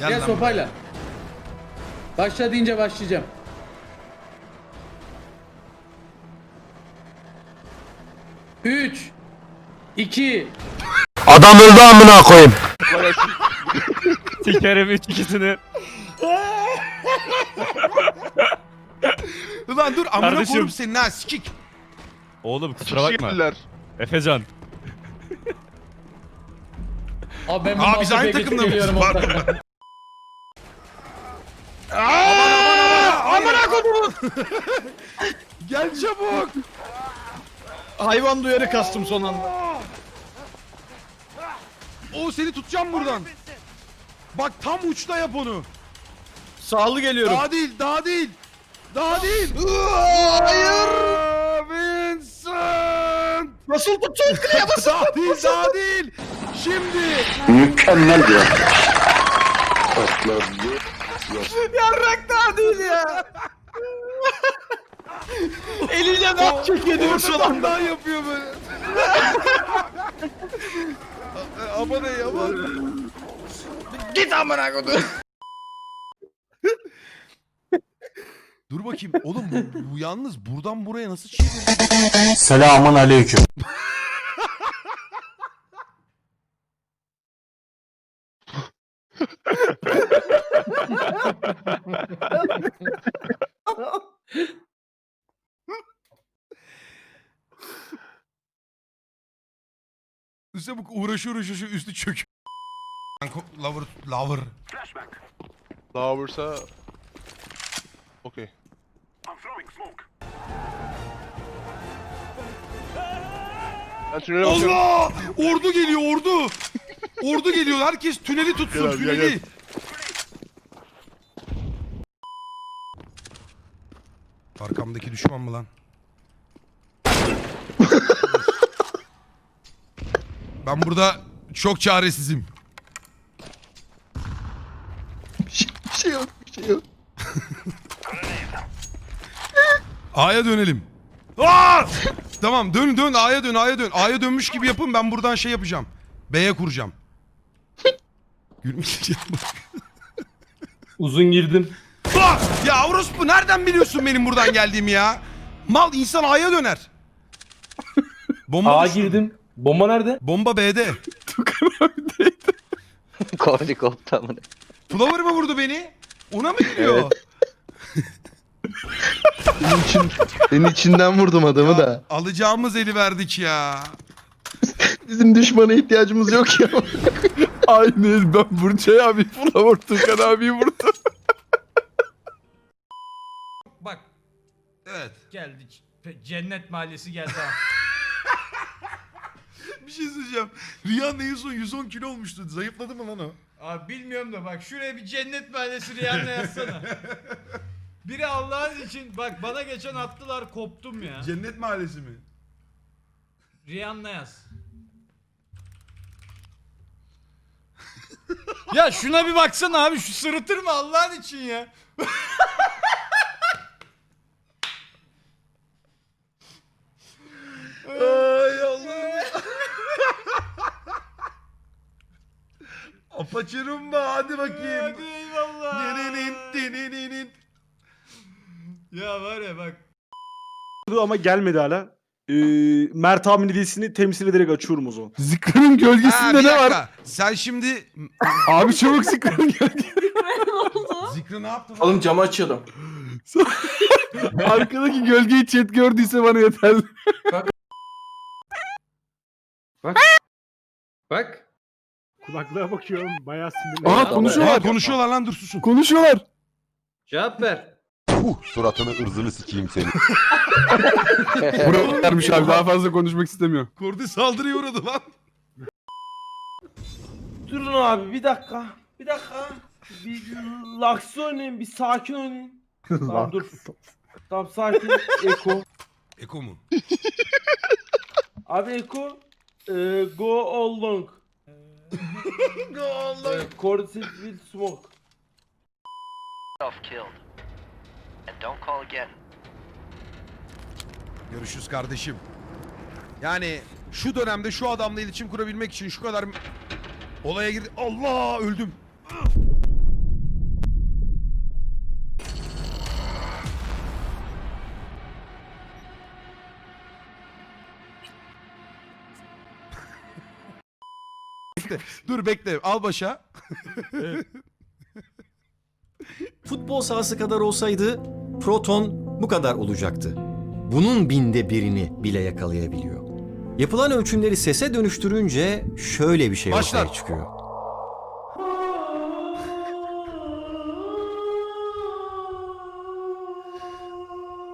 Gel, Gel sopayla. Başla deyince başlayacağım. Üç, iki, Adam öldü amına koyayım. Sikerim üç ikisini. Ulan dur amına Kardeşim. koyayım senin ha sikik. Oğlum kusura bakma. Geldiler. Efecan. Abi ben Aa, bundan biz aynı takımda mıyız? Amına koyayım. Gel çabuk. Hayvan duyarı kastım son anda. O seni tutacağım buradan. Bak tam uçta yap onu. Sağlı geliyorum. Daha değil, daha değil. Daha değil. Hayır. Vincent. Nasıl tutacağım kliye Daha değil, daha değil. Şimdi. Mükemmel bir Yarrak daha değil ya. Eliyle nak çekiyor diyor son Orada anda. daha yapıyor böyle. aman ey aman. Git amına kodum. Dur bakayım. Oğlum bu, bu yalnız buradan buraya nasıl çeviriyor? Selamun aleyküm. Üste bu uğraşı uğraşı şu üstü çök. Lover, lover. Lower'sa... Okey. Ben tünele bakıyorum. Allah! Ordu geliyor ordu. Ordu geliyor. Herkes tüneli tutsun Gel abi, gel, tüneli. gel. Arkamdaki düşman mı lan? ben burada çok çaresizim. Bir şey yok, bir şey yok. A'ya dönelim. Aa! tamam dön dön A'ya dön A'ya dön. A'ya dönmüş gibi yapın ben buradan şey yapacağım. B'ye kuracağım. Gülmüş. Uzun girdim. Ya orospu nereden biliyorsun benim buradan geldiğimi ya? Mal insan A'ya döner. Bomba A düştü. girdim. Bomba nerede? Bomba B'de. Kordi koptu amına. Flower mı vurdu beni? Ona mı geliyor? Senin, için, senin içinden vurdum adamı da. Alacağımız eli verdik ya. Bizim düşmana ihtiyacımız yok ya. Aynen ben Burçay abi Flower Tukan abi vurdum. Bak. Evet. Geldi. Cennet mahallesi geldi. Bir şey söyleyeceğim. Rihanna en son 110 kilo olmuştu. Zayıfladı mı lan o? Abi bilmiyorum da bak şuraya bir cennet mahallesi Rihanna yazsana. Biri Allah'ın için bak bana geçen attılar koptum ya. Cennet mahallesi mi? Rihanna yaz. ya şuna bir baksana abi şu sırıtır mı Allah'ın için ya. Ay Allah'ım. Apaçırım da hadi bakayım. Hadi eyvallah. Dininin, dininin. Ya var ya bak. Ama gelmedi hala. Ee, Mert abinin hediyesini temsil ederek açıyorum o zaman. Ha, gölgesinde bir ne var? dakika. Sen şimdi Abi çabuk Zikra'nın gölgesi. Zikri ne yaptın? Oğlum camı açıyordum. Arkadaki gölgeyi chat gördüyse bana yeterli. Bak. Kulaklığa bakıyorum bayağı sinirli. Aha Aa, konuşuyorlar. konuşuyorlar lan dur susun. Konuşuyorlar. Cevap ver. Suratını ırzını sikeyim seni. Buraya vermiş abi daha fazla konuşmak istemiyor. Kordi saldırıya uğradı lan. Durun abi bir dakika. Bir dakika. Bir laks oynayın. Bir sakin oynayın. Tamam dur. Tamam sakin. Eko. Eko mu? Abi Eko. Ee, go all long. Go Allah. Cordyceps will smoke. Self killed. And don't call again. Görüşürüz kardeşim. Yani şu dönemde şu adamla iletişim kurabilmek için şu kadar olaya girdi. Allah öldüm. Bekle. Dur bekle. Al başa. Futbol sahası kadar olsaydı proton bu kadar olacaktı. Bunun binde birini bile yakalayabiliyor. Yapılan ölçümleri sese dönüştürünce şöyle bir şey Başlar. ortaya çıkıyor.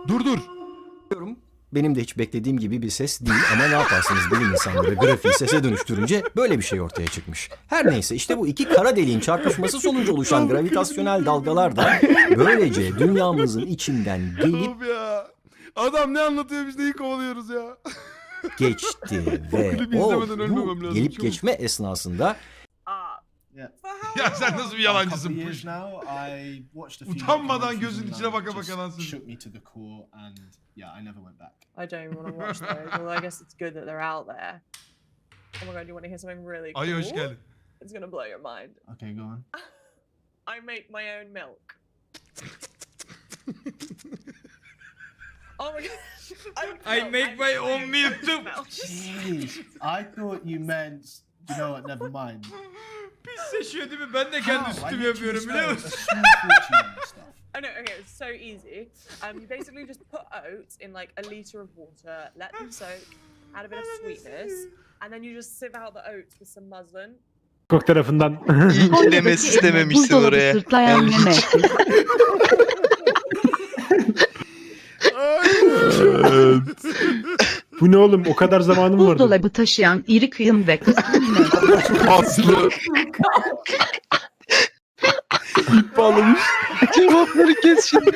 Dur dur. Benim de hiç beklediğim gibi bir ses değil ama ne yaparsınız bilim insanları grafiği sese dönüştürünce böyle bir şey ortaya çıkmış. Her neyse işte bu iki kara deliğin çarpışması sonucu oluşan gravitasyonel dalgalar da böylece dünyamızın içinden gelip Of ya. Adam ne anlatıyor biz neyi kovalıyoruz ya. geçti ve o bu gelip geçme esnasında Ya sen nasıl bir yalancısın push. Utanmadan gözün içine uh, baka baka lansın. I never went back. I don't even want to watch those, although I guess it's good that they're out there. Oh my god, you want to hear something really cool? Ay hoş geldin. It's gonna blow your mind. Okay, go on. I make my own milk. oh my god. I, I make my own milk too. Jeez, I thought you meant, you know what, never mind. Seçiyor değil mi? Ben de kendi sütümü yapıyorum biliyor musun? Oh no, okay, it's so easy. Um, you basically just put oats in like a liter of water, let them soak, add a bit of sweetness, and then you just sieve out the oats with some muslin. Kok tarafından. İnceleme sistememişsin oraya. sırtlayan Bu ne oğlum? O kadar zamanım vardı. taşıyan iri kıyım ve kısmı Aslı. Bağlamış. Cevapları kes şimdi.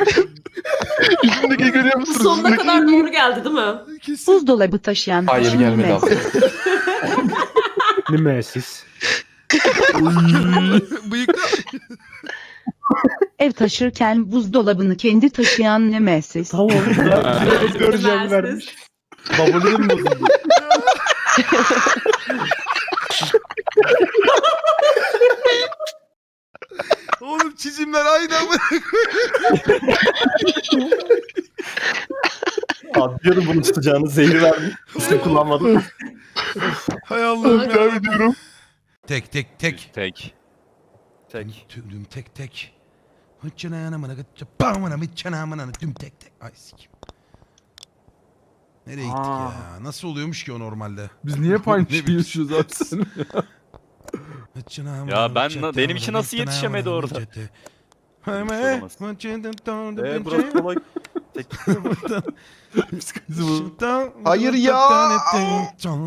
Üstündeki görüyor musunuz? Sonuna kadar doğru geldi değil mi? Kesin. Buzdolabı taşıyan Hayır gelmedi abi. Nimesis. Bıyıklı. Ev taşırken buzdolabını kendi taşıyan Nemesis. Tamam. Göreceğim vermiş. Babalarım bozuldu. Oğlum çizimler aynı ama. Abi diyorum bunu tutacağını zehri vermiş. İşte kullanmadım. Hay Allah'ım ya. Kaybediyorum. Tek tek tek. Tek. Tek. Tüm tek tek. Hıçına yanamana gıçça bağmana mıçana amana tüm tek tek. Ay sikim. Nereye gittik Aa. ya? Nasıl oluyormuş ki o normalde? Biz niye Ne bileyim. yaşıyoruz abi sen? Ya ben na- benim için nasıl yetişemedi orada? Eee burası kolay. Hayır ya.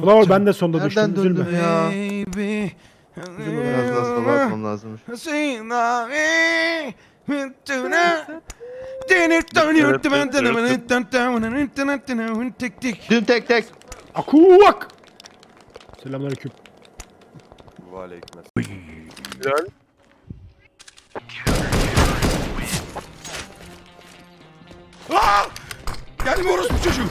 Ulan ben de sonda düştüm. Nereden Üzülme. ya? Biraz daha sola atmam lazımmış. Dün tek tek. Akuvak. Selamünaleyküm. Aleyküm. Aa! Gelme orospu çocuğu.